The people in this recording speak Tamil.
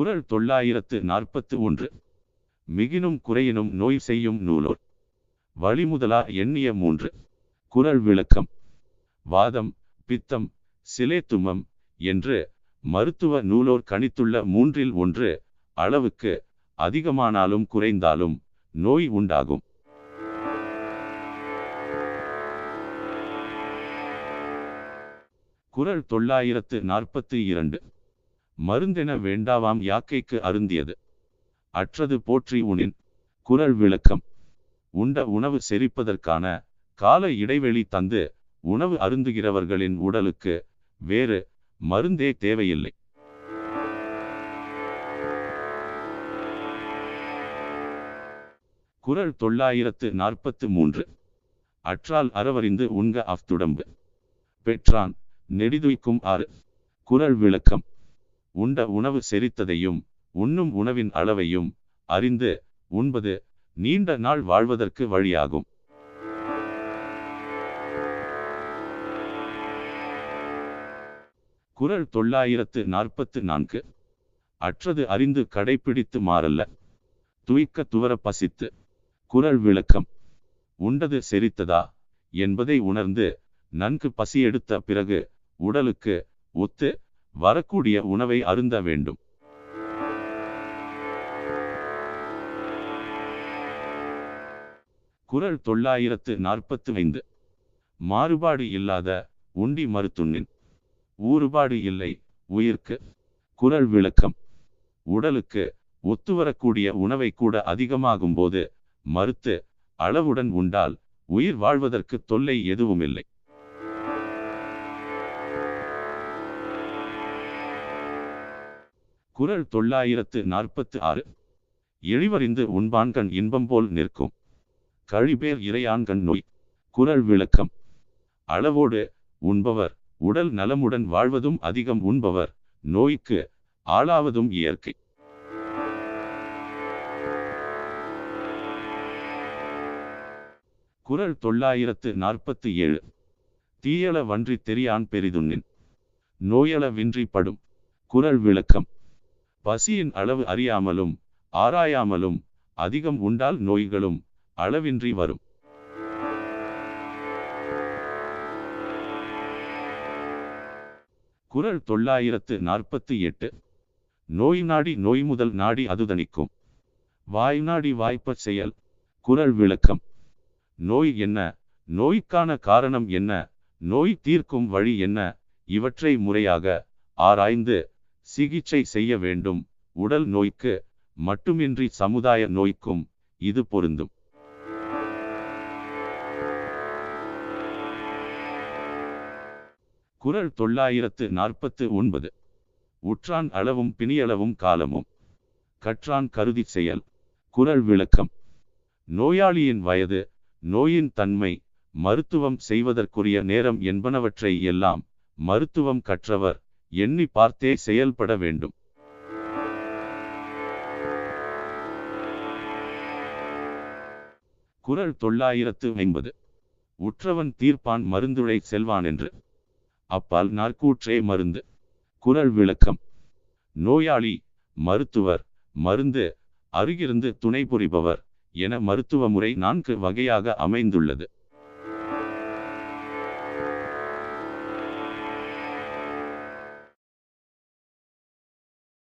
குறள் தொள்ளாயிரத்து நாற்பத்து ஒன்று. மிகினும் குறையினும் நோய் செய்யும் நூலோர். வழிமுதலா எண்ணிய மூன்று. குரல் விளக்கம். வாதம் பித்தம் சிலேத்துமம் என்று மருத்துவ நூலோர் கணித்துள்ள மூன்றில் ஒன்று அளவுக்கு அதிகமானாலும் குறைந்தாலும் நோய் உண்டாகும். குறள் தொள்ளாயிரத்து நாற்பத்து இரண்டு. மருந்தென வேண்டாவாம் யாக்கைக்கு அருந்தியது. அற்றது போற்றி உனின் குறள் விளக்கம். உண்ட உணவு செரிப்பதற்கான கால இடைவெளி தந்து உணவு அருந்துகிறவர்களின் உடலுக்கு வேறு மருந்தே தேவையில்லை. குறள் தொள்ளாயிரத்து நாற்பத்து மூன்று. அற்றால் அறவறிந்து உண்க அஃதுடம்பு. பெற்றான் நெடிதுய்க்கும் ஆறு. குரல் விளக்கம். உண்ட உணவு செரித்ததையும் உண்ணும் உணவின் அளவையும் அறிந்து உண்பது நீண்ட நாள் வாழ்வதற்கு வழியாகும். குரல் தொள்ளாயிரத்து நாற்பத்து நான்கு. அற்றது அறிந்து கடைபிடித்து மாறல்ல. துய்க்க துவர பசித்து. குரல் விளக்கம். உண்டது செரித்ததா என்பதை உணர்ந்து நன்கு பசி எடுத்த பிறகு உடலுக்கு ஒத்து வரக்கூடிய உணவை அருந்த வேண்டும். குறள் தொள்ளாயிரத்து நாற்பத்து ஐந்து. மாறுபாடு இல்லாத உண்டி மருத்துண்ணின். ஊறுபாடு இல்லை உயிர்க்கு. குரல் விளக்கம். உடலுக்கு ஒத்துவரக்கூடிய உணவை கூட அதிகமாகும் போது மறுத்து அளவுடன் உண்டால் உயிர் வாழ்வதற்கு தொல்லை எதுவுமில்லை. குறள் தொள்ளாயிரத்து நாற்பத்து ஆறு. எழிவறிந்து உண்பான்கண் இன்பம் போல் நிற்கும். கழிபேர் இறையான்கண் நோய். குறள் விளக்கம். அளவோடு உண்பவர். உடல் நலமுடன் வாழ்வதும் அதிகம் உண்பவர். நோய்க்கு ஆளாவதும் இயற்கை. குறள் தொள்ளாயிரத்து நாற்பத்து ஏழு. தீயள வன்றி தெரியான் பெரிதுண்ணின். நோயள வின்றி படும். குறள் விளக்கம். பசியின் அளவு அறியாமலும் ஆராயாமலும் அதிகம் உண்டால் நோய்களும் அளவின்றி வரும். குறள் தொள்ளாயிரத்து நாற்பத்தி எட்டு. நோய் நாடி நோய் முதல் நாடி அதுதணிக்கும் வாய் நாடி வாய்ப்பச் செயல். குரல் விளக்கம். நோய் என்ன? நோய்க்கான காரணம் என்ன? நோய் தீர்க்கும் வழி என்ன? இவற்றை முறையாக ஆராய்ந்து சிகிச்சை செய்ய வேண்டும். உடல் நோய்க்கு மட்டுமின்றி சமுதாய நோய்க்கும் இது பொருந்தும். குரல் தொள்ளாயிரத்து நாற்பத்து ஒன்பது. உற்றான் அளவும் பிணியளவும் காலமும். கற்றான் கருதி செயல். குரல் விளக்கம். நோயாளியின் வயது நோயின் தன்மை மருத்துவம் செய்வதற்குரிய நேரம் என்பனவற்றை எல்லாம் மருத்துவம் கற்றவர் எண்ணி பார்த்தே செயல்பட வேண்டும். குறள் தொள்ளாயிரத்து ஐம்பது. உற்றவன் தீர்ப்பான் மருந்துழை செல்வான் என்று அப்பால் நாற்கூற்றே மருந்து. குரல் விளக்கம். நோயாளி மருத்துவர் மருந்து அருகிருந்து துணை புரிபவர் என மருத்துவ முறை நான்கு வகையாக அமைந்துள்ளது.